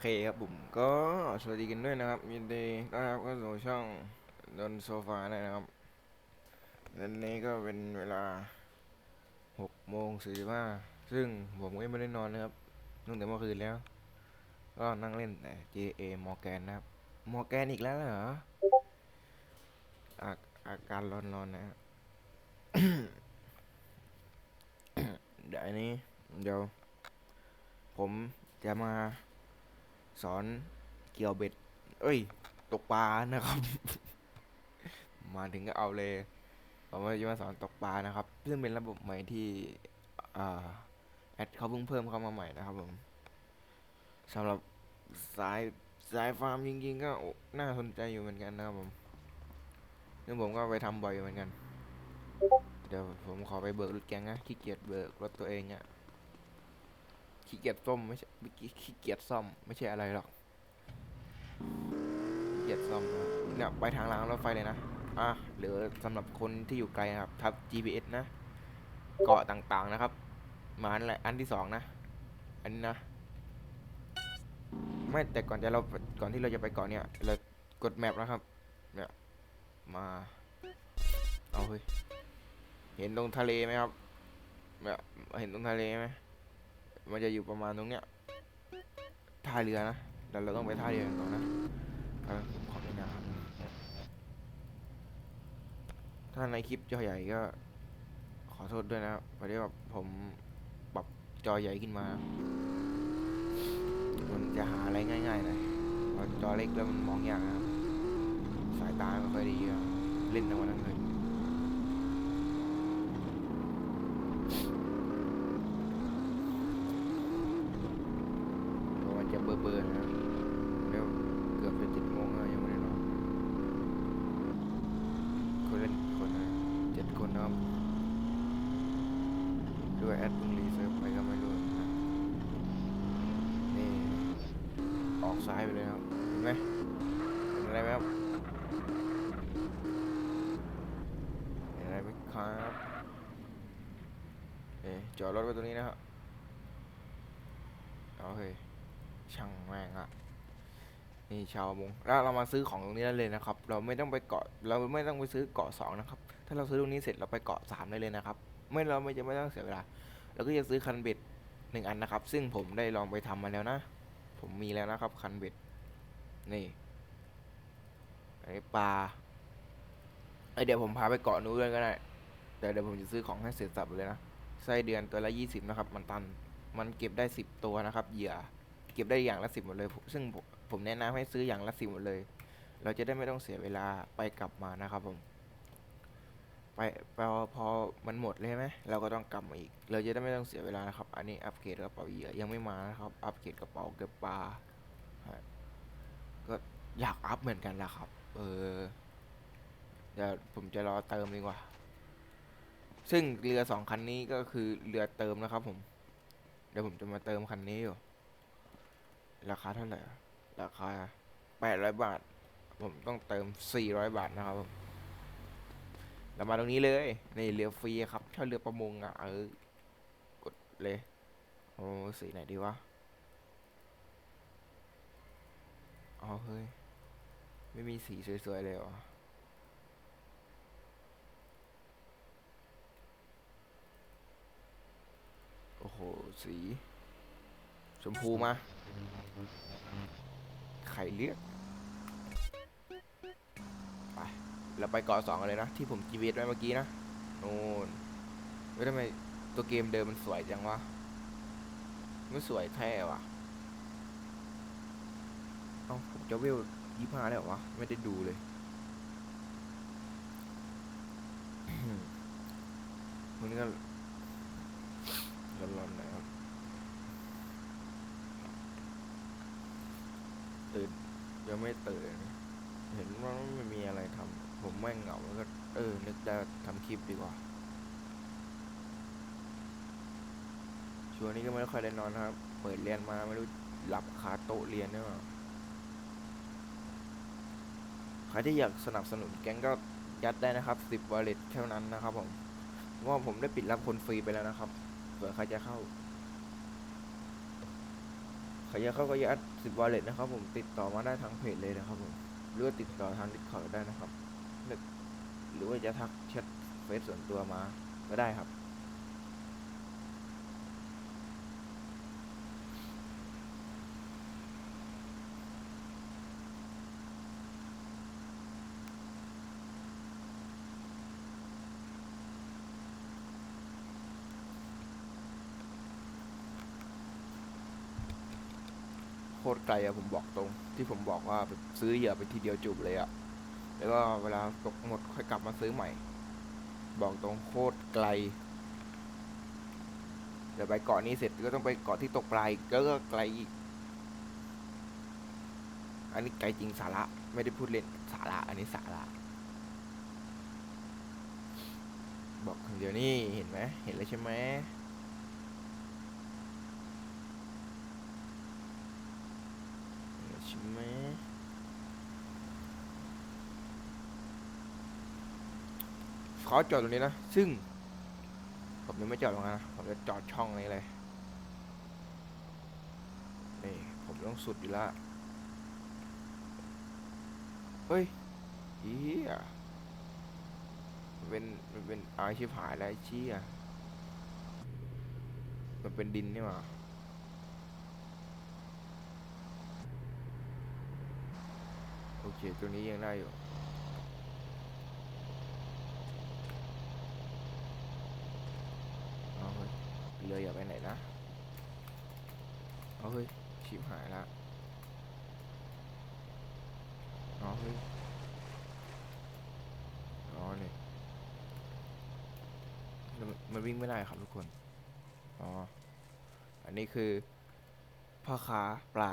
เคครับผมก็สวัสดีกันด้วยนะครับยินดีต้อนรับเข้าสู่ช่องดนโซฟานะครับวันนี้ก็เป็นเวลาหกโมงสี่สิบห้าซึ่งผมก็ไม่ได้นอนนะครับตั้งแต่เมื่อคืนแล้ว ก็นั่งเล่นแต่ JA มอร์แกนนะครับมอร์แกนอีกแล้วเหรออาอาการร้อนๆนะเดี๋ยวนี้เดี๋ยวผมจะมา สอนเกี่ยวเบ็ด เอ้ย ตกปลานะครับ มาถึงก็เอาเลยผมว่าจะมาสอนตกปลานะครับ ซึ่งเป็นระบบใหม่ที่อ่าแอดเขาเพิ่งเพิ่มเข้ามาใหม่นะครับผมสำหรับสายสายฟาร์มจริงๆก็น่าสนใจอยู่เหมือนกันนะครับผมซึ่งผมก็ไปทำบ่อยอยู่เหมือนกัน เดี๋ยวผมขอไปเบิกรถแกงนะขี้เกียจเบิกรถตัวเองเนี่ย ขี้เกียจซ่อมไม่ใช่ขี้เกียจซ่อมไม่ใช่อะไรหรอกขี้เกียจซ่อมนะเนี่ยไปทางรางรถไฟเลยนะอะเหลือสำหรับคนที่อยู่ไกลนะครับทับ GPS นะ เกาะต่างๆนะครับ มาอันแหละอันที่สองนะ อันนี้นะไม่แต่ก่อนจะเราก่อนที่เราจะไปเกาะเนี่ยเรากดแมปนะครับ เนี่ยมาเอาเฮ้ยเห็นตรงทะเลไหมครับเนี่ยเห็นตรงทะเลไหม มันจะอยู่ประมาณตรงเนี้ยท่าเรือนะเดี๋ยวเราต้องไปท่าเรือก่อนนะเออผมขอไปนะครับถ้าในคลิปจอใหญ่ก็ ขอโทษด้วยนะครับพอดีว่าผมปรับจอใหญ่ขึ้นมามันจะหาอะไรง่ายๆหน่อยพอจอเล็กแล้วมันมองยากนะสายตาไม่ค่อยดีเล่นทั้งวันทั้งคืนเพราะมันจะเบอร์เบอร์นะครับแล้วเกือบจะเจ็ดโมงแล้วยังไม่ได้นอนคนเล่นกี่คนนะเจ็ดคนนะครับด้วยแอดเพิ่งรีเซิร์ฟไปก็ไม่รู้นะนี่ ออกซ้ายไปเลยครับ เห็นไหมเห็นอะไรไหมครับ เห็นอะไรไหมครับเอ๊ะจอด รถไว้ตรงนี้นะครับโอเคช่างแม่งอะนี่ชาวมงแล้วเรามาซื้อของตรงนี้ได้เลยนะครับ เราไม่ต้องไปเกาะเราไม่ต้องไปซื้อเกาะสองนะครับ ถ้าเราซื้อตรงนี้เสร็จเราไปเกาะสามได้เลยนะครับ ไม่เราไม่จะไม่ต้องเสียเวลาเราก็จะซื้อคันเบ็ดหนึ่งอันนะครับ ซึ่งผมได้ลองไปทำมาแล้วนะ ผมมีแล้วนะครับ คันเบ็ดนี่ไอ้ปลาเอ้ยเดี๋ยวผมพาไปเกาะนู้นด้วยก็ได้แต่เดี๋ยวผมจะซื้อของให้เสร็จสับเลยนะ ไส้เดือนตัวละยี่สิบนะครับ มันตัน มันเก็บได้สิบตัวนะครับ เหยื่อ เก็บได้อย่างละสิบหมดเลย ซึ่งผมแนะนำให้ซื้ออย่างละสิบหมดเลย เราจะได้ไม่ต้องเสียเวลาไปกลับมานะครับผมไปพอพอมันหมดเลยไหมเราก็ต้องกลับมาอีก เราจะได้ไม่ต้องเสียเวลานะครับ อันนี้อัปเกรดกระเป๋าเหยื่อยังไม่มานะครับ อัปเกรดกระเป๋าเก็บปลาก็อยากอัพเหมือนกันละครับ เออเดี๋ยวผมจะรอเติมดีกว่า ซึ่งเรือสองคันนี้ก็คือเรือเติมนะครับผม เดี๋ยวผมจะมาเติมคันนี้อยู่ ราคาเท่าไหร่ ราคาแปดร้อยบาท ผมต้องเติมสี่ร้อยบาทนะครับผมเรามาตรงนี้เลย นี่เรือฟรีครับถ้าเรือประมงอะเออกดเลยโอ้สีไหนดีวะอ๋อเฮ้ย ไม่มีสีสวยๆเลยเหรอ โอ้โห สี ชมพูมา ไข่เลือกไปเราไปเกาะสองกันเลยนะ ที่ผมจีเวทไว้เมื่อกี้นะโน่นเฮ้ยทำไมตัวเกมเดิมมันสวยจังวะไม่สวยแท้วะเอ้าผมจะเวลยี่ห้าแล้หรอวะ ไม่ได้ดูเลยมันก็ ร้อนๆน่อยครับ ตื่นยังไม่ตื่น เห็นว่าไม่มีอะไรทำผมแม่งเหงาแล้วก็ เออนึกได้ทำคลิปดีกว่า ช่วงนี้ก็ไม่ค่อยได้นอนครับ เปิดเรียนมาไม่รู้หลับคาโต๊ะเรียนเนี่ยใครที่อยากสนับสนุนแก๊งก็ยัดได้นะครับ 10 วอลเล็ตเท่านั้นนะครับผมว่าผมได้ปิดรับคนฟรีไปแล้วนะครับ เผื่อใครจะเข้าใครจะเข้าก็ยัดสิบวอลเล็ตนะครับผมติดต่อมาได้ทางเพจเลยนะครับผมหรือว่าติดต่อทางดิสคอร์ดได้นะครับหรือหรือว่าจะทักแชทเฟซส่วนตัวมาก็ได้ครับ ตรไกลอะผมบอกตรง ที่ผมบอกว่าซื้อเหยื่อไปทีเดียวจุบเลยอะแล้วก็เวลาตกหมดค่อยกลับมาซื้อใหม่ บอกตรงโคตรไกลเดี๋ยวไปเกาะนี้เสร็จก็ต้องไปเกาะที่ตกปลาอีกแล้วก็ไกลอีก อันนี้ไกลจริงสาระ ไม่ได้พูดเล่นสาระ อันนี้สาระ บอกเดี๋ยวนี้เห็นไหมเห็นแล้วใช่ไหม ใช่ไหม เขาจอดตรงนี้นะ ซึ่ง ผมยังไม่จอดตรงนั้นนะ ผมจะจอดช่องนี้เลย นี่ ผมต้องสุดอยู่ละเฮ้ยเฮียเป็นมันเป็นอาชิบหายแล้วไอ้เชี่ยมันเป็นดินนี่หว่าโอเค ตัวนี้ยังได้อยู่ เอาเฮ้ยเรืออย่าไปไหนนะ เฮ้ยชิบหายละเอเฮ้ยอ๋อนี่แล้วมันวิ่งไม่ได้ครับทุกคน อ๋อ อันนี้คือ พ่อค้าปลา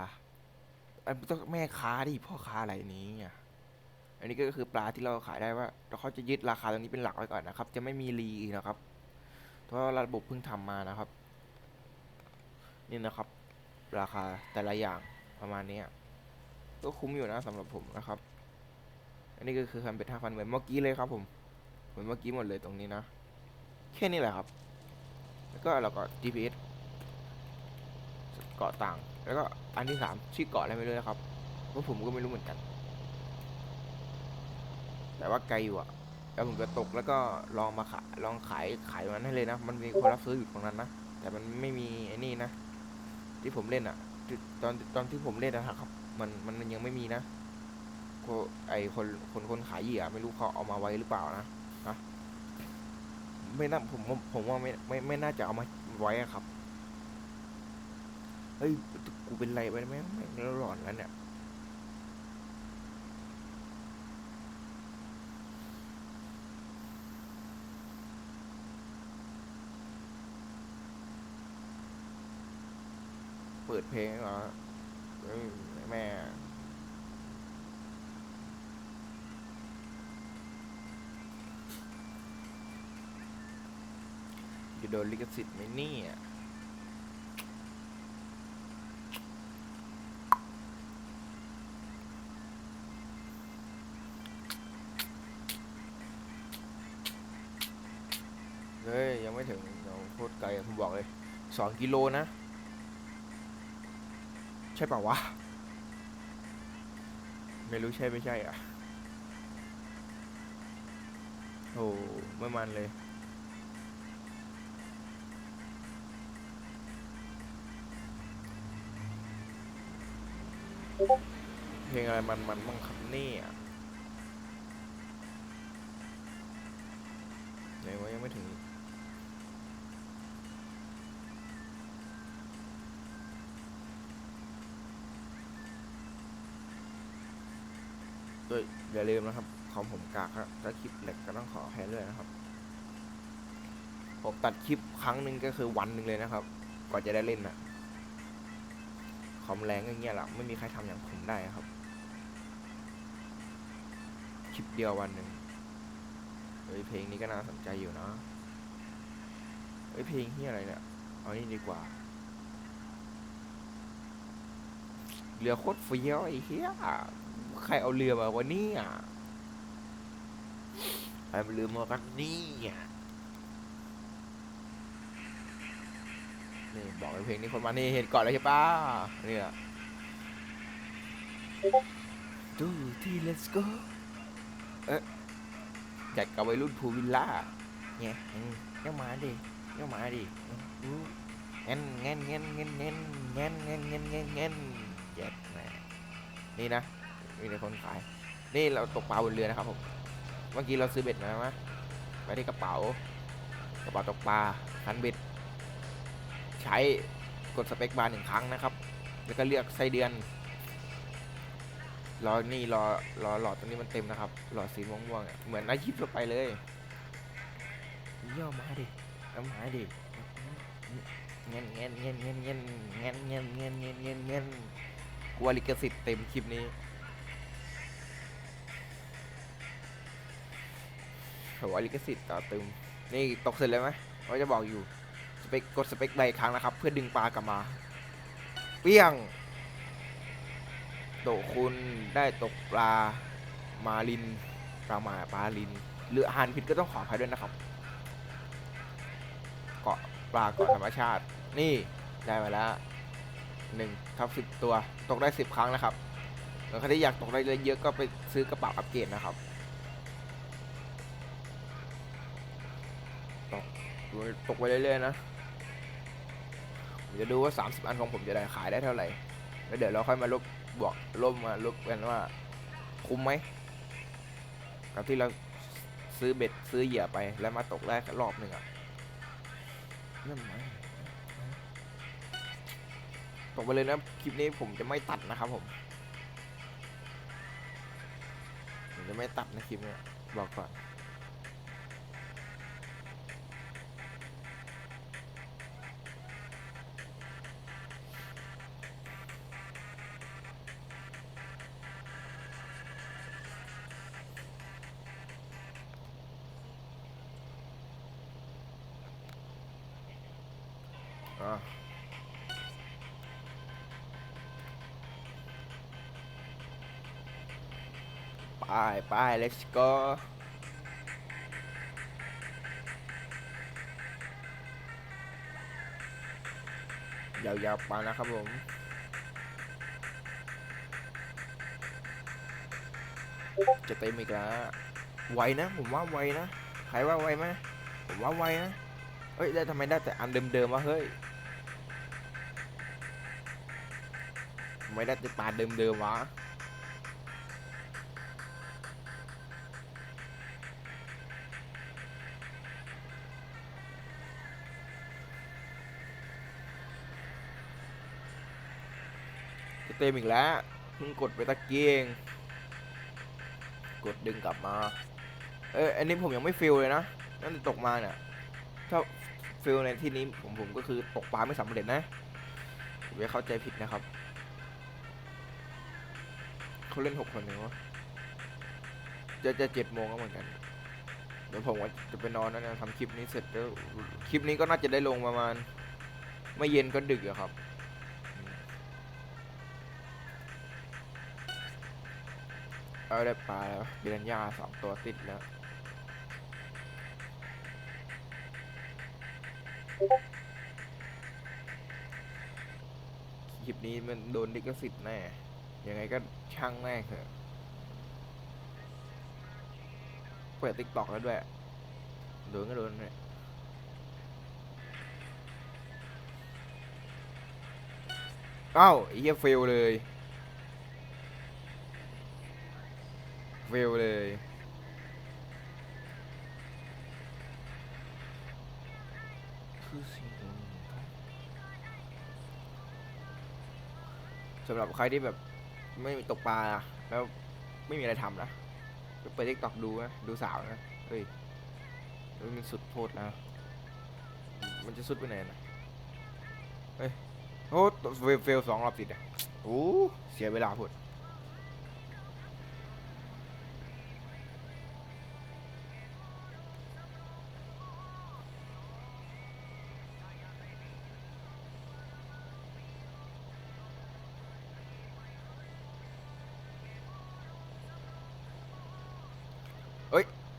อันต้องแม่ค้าดิพ่อค้าอะไรนี้อะอันนี้ก็คือปลาที่เราขายได้ว่าเขาจะยึดราคาตรงนี้เป็นหลักไว้ก่อนนะครับ จะไม่มีรีนะครับ เพราะระบบเพิ่งทำมานะครับ นี่นะครับ ราคาแต่ละอย่างประมาณนี้ก็คุ้มอยู่นะสำหรับผมนะครับ อันนี้ก็คือคันเป็ดห้าพันเหมือนเมื่อกี้เลยครับผม เหมือนเมื่อกี้หมดเลยตรงนี้นะ แค่นี้แหละครับ แล้วก็เราก็ GPS เกาะต่าง แล้วก็อันที่สามชื่อเกาะอะไรไม่รู้นะครับเพราะผมก็ไม่รู้เหมือนกัน แต่ว่าไกลอยู่อะแล้วผมจะตกแล้วก็ลองมาขายลองขายขายตรงนั้นให้เลยนะ มันมีคนรับซื้ออยู่ตรงนั้นนะ แต่มันไม่มีไอ้นี่นะ ที่ผมเล่นอะที่ตอนตอนที่ผมเล่นนะครับ มันมันยังไม่มีนะไอคนคนคนขายเหยื่อไม่รู้เขาเอามาไว้หรือเปล่านะนะไม่น่าผมผมว่าไม่ไม่ไม่น่าจะเอามาไว้ครับเฮ้ยกูเป็นไรไปไหมไม่งแล้วหลอนแล้วเนี่ย เพลงเหรอเฮ้ยแม่จะโดนลิขสิทธิ์ไหมเนี่ยเฮ้ย ยังไม่ถึงเราโคตรไกลผมบอกเลยสองกิโลนะ ใช่เปล่าวะ ไม่รู้ใช่ไม่ใช่อะ โอ้ไม่มันเลย เพลงอะไรมันมันบ้างครับเนี่ย อย่าลืมนะครับของผมกากครับถ้าคลิปเหล็กก็ต้องขอแพ้ด้วยนะครับ ผมตัดคลิปครั้งหนึ่งก็คือวันหนึ่งเลยนะครับกว่าจะได้เล่นนะคอมแรงอย่างเงี้ยแหละไม่มีใครทำอย่างผมได้ครับ คลิปเดียววันหนึ่งเฮ้ยเพลงนี้ก็น่าสนใจอยู่นะเฮ้ยเพลงที่อะไรเนี่ย เอานี่ดีกว่าเรือโคตรเฟี้ยวไอ้เหี้ย ใครเอาเรือมาวะเนี่ยใครเอาเรือมากันเนี่ยนี่บอกเลยเพลงนี้คนมานี่เห็นก่อนเลยใช่ปะนี่อะดูที่ let's go เอ๊ะแจกกับวัยรุ่นภูวิลล่าเนี่ยอืมเจ้ามาดิเจ้ามาดิอืมเงี้ยเงี้ยเงี้ยเงี้ยเงี้ยเงี้ยเงี้ยเงี้ยเงี้ยเงี้ยเย็ดแม่นี่นะ มีแต่คนขาย นี่เราตกปลาบนเรือนะครับผม เมื่อกี้เราซื้อเบ็ดมาไหมไว้ที่กระเป๋า กระเป๋าตกปลาคันเบ็ด ใช้กดสเปคบาร์หนึ่งครั้งนะครับ แล้วก็เลือกไส้เดือน รอ นี่รอ รอหลอดตรงนี้มันเต็มนะครับ หลอดสีม่วงๆ เหมือนอาชีพทั่วไปเลยย่อมาดิเอามาดิเงี้ยเงี้ยเงี้ยเงี้ยเงี้ยเงี้ยเงี้ยเงี้ยเงี้ยเงี้ยเงี้ยกลัวลิขสิทธิ์เต็มคลิปนี้ โหลิขสิทธิ์ต่อตึมนี่ตกเสร็จเลยไหมว่าจะบอกอยู่สเปคกดสเปคใบครั้งนะครับ เพื่อดึงปลากลับมา เปี้ยง โตคุณได้ตกปลามาลินปลาหมาปลาลินหรืออาหารผิดก็ต้องขออภัยด้วยนะครับ เกาะปลาเกาะธรรมชาติ นี่ได้มาแล้วหนึ่งทับสิบตัว ตกได้สิบครั้งนะครับแล้วใครที่อยากตกได้เยอะๆก็ไปซื้อกระเป๋าอัปเกรดนะครับ ตกไปเรื่อยๆนะผมจะดูว่า 30 อันของผมจะได้ขายได้เท่าไหร่ แล้วเดี๋ยวเราค่อยมาลบบวกลบมาลบกันว่า คุ้มไหมกับที่เราซื้อเบ็ดซื้อเหยื่อไปแล้วมาตกได้รอบหนึ่งอะนั่นไหมตกไปเลยนะคลิปนี้ผมจะไม่ตัดนะครับผมผมจะไม่ตัดนะคลิปนี้บอกก่อน อะไปไป let's go ยาวๆไปนะครับผมจะเต็มอีกแล้วไวนะ ผมว่าไวนะ ใครว่าไวไหมผมว่าไวนะ เฮ้ย ได้ทำไมได้แต่อันเดิมๆวะเฮ้ย ไม่ได้แต่ปลาเดิมๆวะจะเต็มอีกแล้วเพิ่งกดไปตะเกียง กดดึงกลับมา เอออันนี้ผมยังไม่ฟิลเลยนะนั่นตกมาเนี่ย ถ้าฟิลในที่นี้ผมผมก็คือตกปลาไม่สำเร็จนะอย่าเข้าใจผิดนะครับ เขาเล่นหกคนเองวะจะจะเจ็ดโมงแล้วเหมือนกัน เดี๋ยวผมว่าจะไปนอนแล้วนะทำคลิปนี้เสร็จแล้วคลิปนี้ก็น่าจะได้ลงประมาณ ไม่เย็นก็ดึกอะครับ เอาได้ปลาแล้วเดือนยาสองตัวติดแล้วคลิปนี้มันโดนลิขสิทธิ์แน่ ยังไงก็ช่างแม่งเถอะเปิดติ๊กตอกแล้วด้วยโดนก็โดนเนี่ยเอ้าเหี้ยเฟลเลยเฟลเลยคือสิ่งสำหรับใครที่แบบ ไม่มีตกปลาอะแล้วไม่มีอะไรทำนะก็เปิดทิกตอกดูนะดูสาวนะเฮ้ยเฮ้ยมันสุดโพดนะมันจะสุดไปไหนนะเฮ้ยโอ้เฟลเฟลสองรอบติดอะโอ้เสียเวลาพุด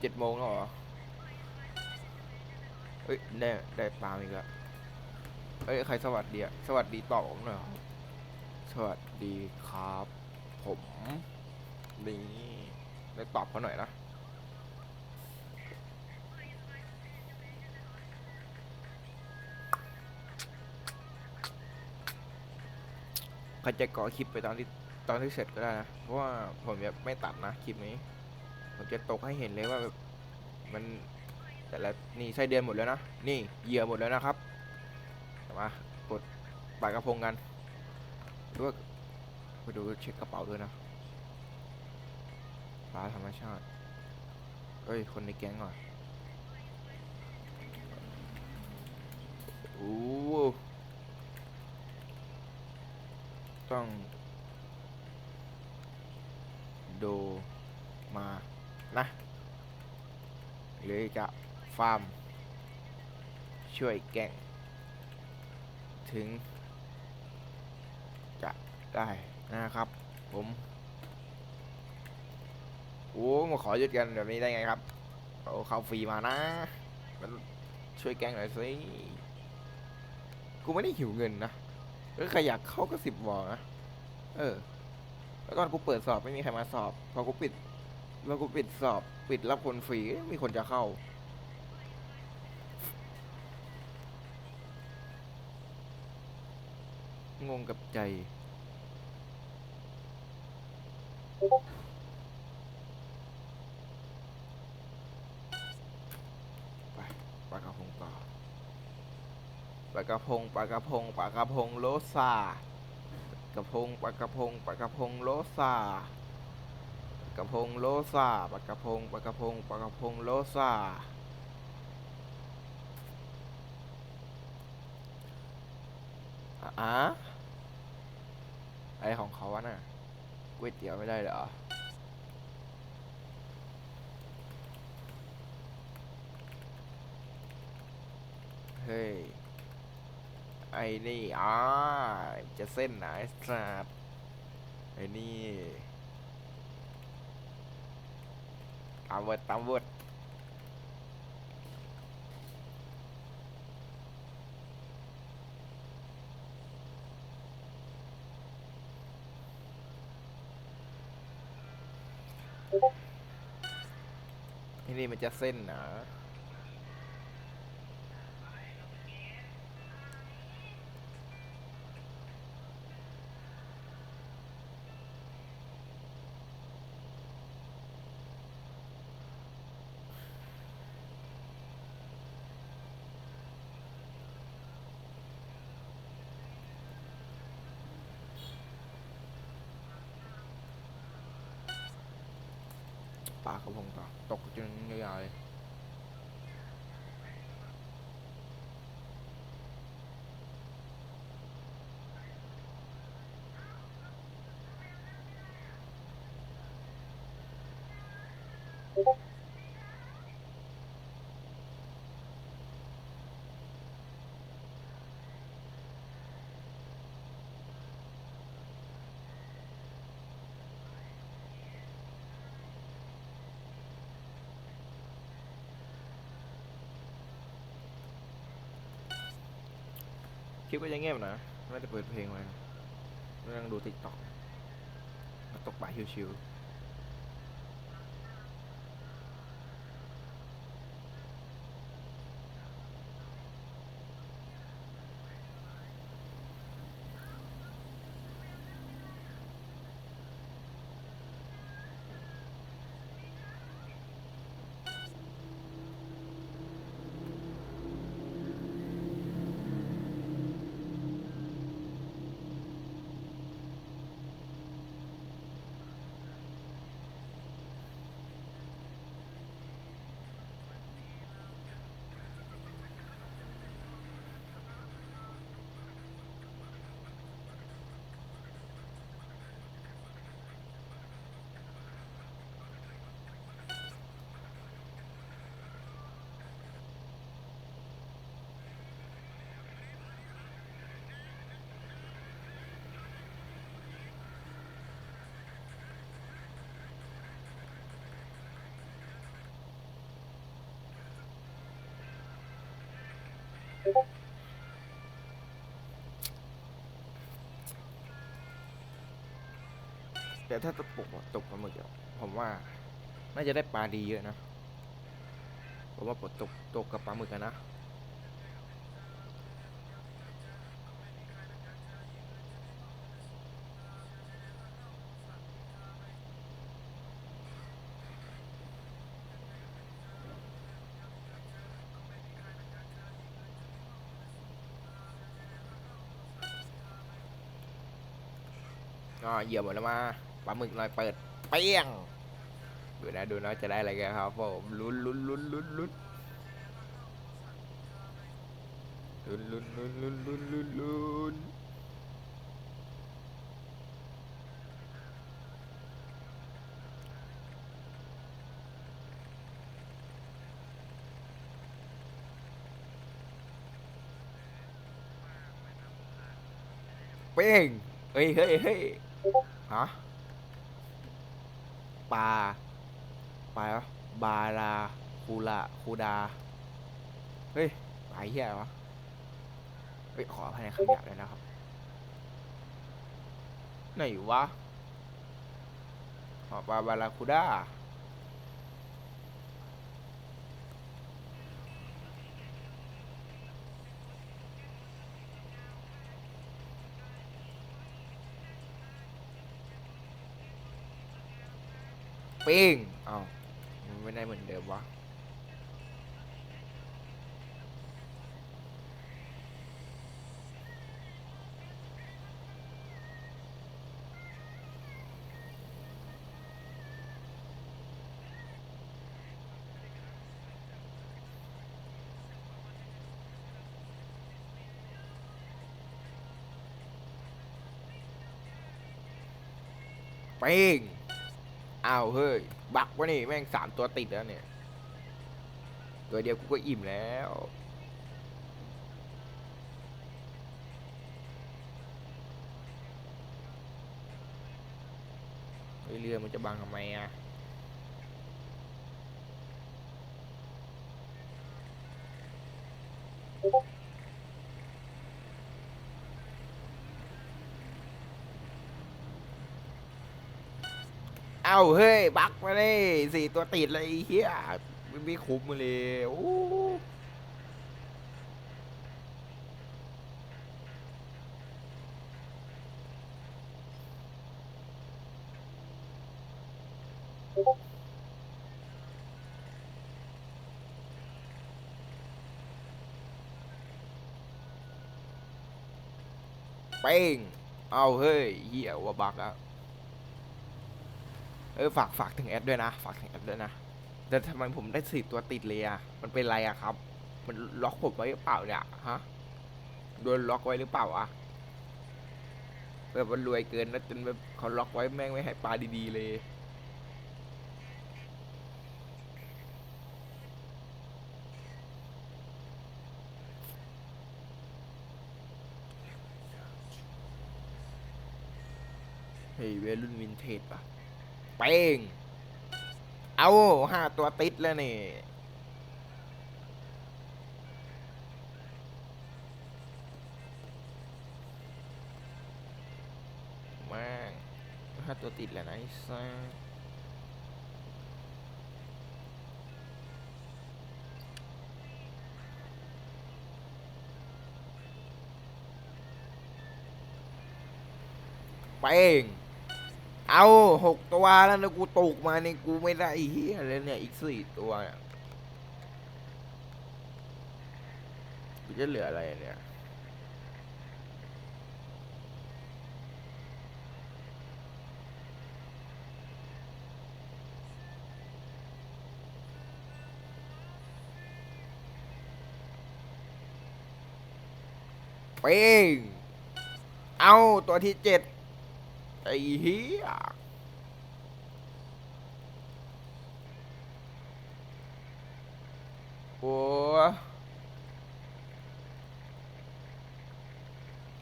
เจ็ดโมงแล้วเหรอเฮ้ยได้ได้ปลาอีกแล้วเอ้ยใครสวัสดีอะสวัสดีตอบผมหน่อยครับสวัสดีครับ ผมนี่ได้ตอบเขาหน่อยนะใครจะก่อคลิปไปตอนที่ตอนที่เสร็จก็ได้นะ เพราะว่าผมจะไม่ตัดนะคลิปนี้ ผมจะตกให้เห็นเลยว่าแบบมันแต่ละนี่ไส้เดือนหมดแล้วนะ นี่เหยื่อหมดแล้วนะครับ มากดปลากระพงกันหรือว่าไปดูเช็คกระเป๋าด้วยนะปลาธรรมชาติ เอ้ย คนในแก๊งเหรอโอ้โหต้องดูมา นะ หรือจะฟาร์ม ช่วยแก่ง ถึง จะได้นะครับ ผมโอ้มาขอยึดกันแบบนี้ได้ไงครับเอาเข้าฟรีมานะมันช่วยแกงหน่อยสิ กูไม่ได้หิวเงินนะเออใครอยากเข้าก็สิบวอนะ เออ แล้วตอนกูเปิดสอบไม่มีใครมาสอบ พอกูปิด พอกูปิดสอบ ปิดรับคนฟรีมีคนจะเข้า งงกับใจไปปลากระพงต่อปลากระพงปลากระพงปลากระพงโลซา กระพงปลากระพงปลากระพงโลซา กระพงโลซาปลากระพงปลากระพงปลากระพงโลซาอะอะไรของเขาวะน่ะก๋วยเตี๋ยวไม่ได้เหรอเฮ้ย ไอ้นี่อ่าจะเส้นไหนสัตว์ไอ้นี่ ตามเวิร์ดตามเวิร์ดไอ้นี่มันจะเส้นนะ ปลากระพงต่อตกจนยาวๆเลย คลิปก็ยังเงียบนะไม่ได้เปิด แต่ถ้าตกปกตกปลาหมึกเดี๋ยวผมว่า น่าจะได้ปลาดีเยอะนะ ผมว่าปลดตกตกกับปลาหมึกกันนะ เหยื่อหมดแล้วมาปลาหมึกหน่อยเปิดเปี้ยงดูนะดูนะจะได้อะไรกันครับผมลุ้นลุ้นลุ้นลุ้นลุ้นลุ้นลุ้นลุ้นลุ้นลุ้นลุ้นลุ้นเป้งเฮ้ยเฮ้ยเฮ้ย ฮะปลาไปวะบาลาคูละคูดา เฮ้ยไปเหี้ยวะ เฮ้ย ขออภัยในคำหยาบเลยนะครับ ไหนวะขอปลาบาลาคูดา ปิ้งเอ้ามันไม่ได้เหมือนเดิมวะปิ้ง อ้าวเฮ้ย บักวะนี่แม่งสามตัวติดแล้วเนี่ย ตัวเดียวกูก็อิ่มแล้ว เรือมันจะบังทำไมอะ เอ้าเฮ้ย บักมาเลยสี่ตัวติดเลยไอ้เฮียมันไม่คุ้มเลยโอ้เป้งเอาเฮ้ยเฮียว่าบักอะ เออฝากฝากถึงแอดด้วยนะ ฝากถึงแอดด้วยนะแต่ทำไมผมได้สี่ตัวติดเลยอะ มันเป็นไรอะครับ มันล็อกผมไว้หรือเปล่าเนี่ยฮะโดนล็อกไว้หรือเปล่าอะแบบมันรวยเกินแล้วจนแบบเขาล็อกไว้แม่งไม่ให้ปลาดีๆเลยเฮ้ยเวรุ่นวินเทจป่ะ เป้ง เอาห้าตัวติดแล้วนี่ม่งห้าตัวติดแล้วนะไอ้ซ่าเป้ง เอาหกตัวแล้วนะกูตกมาในกูไม่ได้ไอ้เฮียเลยเนี่ยอีกสี่ตัวเนี่ยกูจะเหลืออะไรเนี่ยเป้งเอาตัวที่เจ็ด ไอ้เฮียโอ้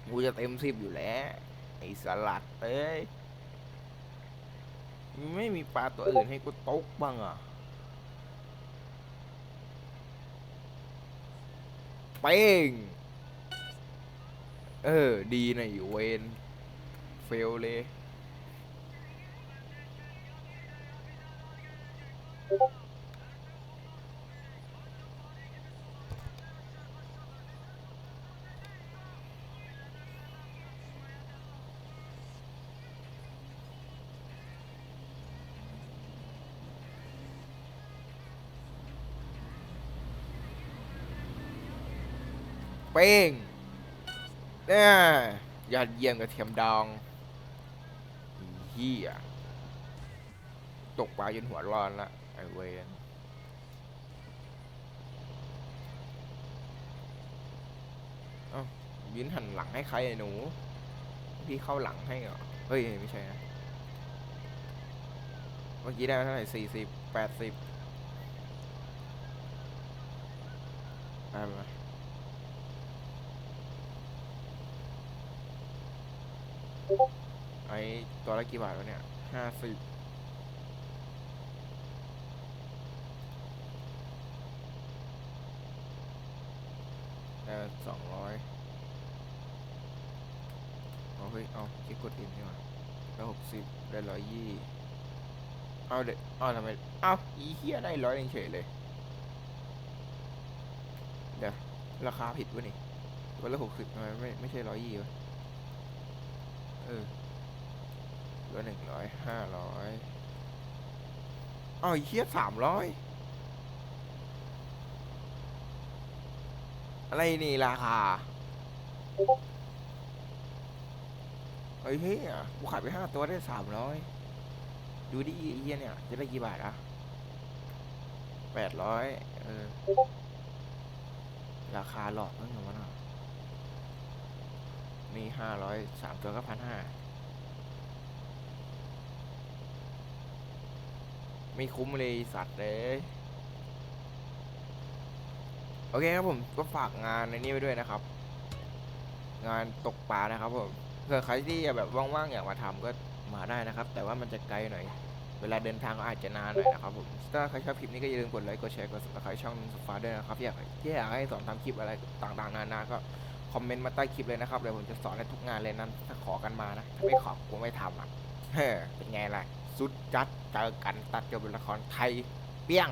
กูจะเต็มสิบอยู่แล้ว ไอ้สลัดเอ้ยไม่มีปลาตัวอื่นให้กูตกบ้างอะเป้งเออ ดีนะอยู่เวน เฟลเลย เป้งเนี่ยยอดเยี่ยมกับเทียมดอง ฮียตกปลาจนหัวร้อนละไอเวนเอายินหันหลังให้ใครไอ้หนู พี่เข้าหลังให้เหรอ เฮ้ย ไม่ใช่นะ เมื่อกี้ได้เท่าไหร่สี่สิบแปดสิบได้ไหม ไอตัวละกี่บาทวะเนี่ยห้าสิบได้สองร้อยเอาเฮ้ย เอาคิดกดอินดีกว่าได้หกสิบได้ร้อยยี่เอาเด็กเอาทำไม เอาอีเฮียได้ร้อยเองเฉยเลย เดี๋ยว ราคาผิดวะนี่ตัวละหกสิบทำไมไม่ไม่ใช่ร้อยยี่วะ เออ เหลือหนึ่งร้อยห้าร้อยอ้าวไอ้เฮียสามร้อยอะไรนี่ราคาเฮ้ยเฮียกูขายไปห้าตัวได้สามร้อยดูดิเฮียเนี่ย จะได้กี่บาทอะแปดร้อยเออ ราคาหลอกนั่นเหรอวะน่ะนี่ห้าร้อยสามตัวก็พันห้า ไม่คุ้มเลยสัตว์เลยโอเคครับผมก็ฝากงานในนี้ไว้ด้วยนะครับ งานตกปลานะครับผมเผื่อใครที่แบบว่างๆอยากมาทำก็มาได้นะครับ แต่ว่ามันจะไกลหน่อย เวลาเดินทางก็อาจจะนานหน่อยนะครับผมถ้าใครชอบคลิปนี้ก็อย่าลืมกดไลค์กดแชร์กด subscribe ช่องสุฟาด้วยนะครับอยากที่อยากให้สอนทำคลิปอะไรต่างๆ นานาก็คอมเมนต์มาใต้คลิปเลยนะครับเดี๋ยวผมจะสอนในทุกงานเลยนั้นถ้าขอกันมานะถ้าไม่ขอกูไม่ทำอะเฮ้เป็นไงล่ะ สุดจัดเจอกันตัดจบละครไทย เปี้ยง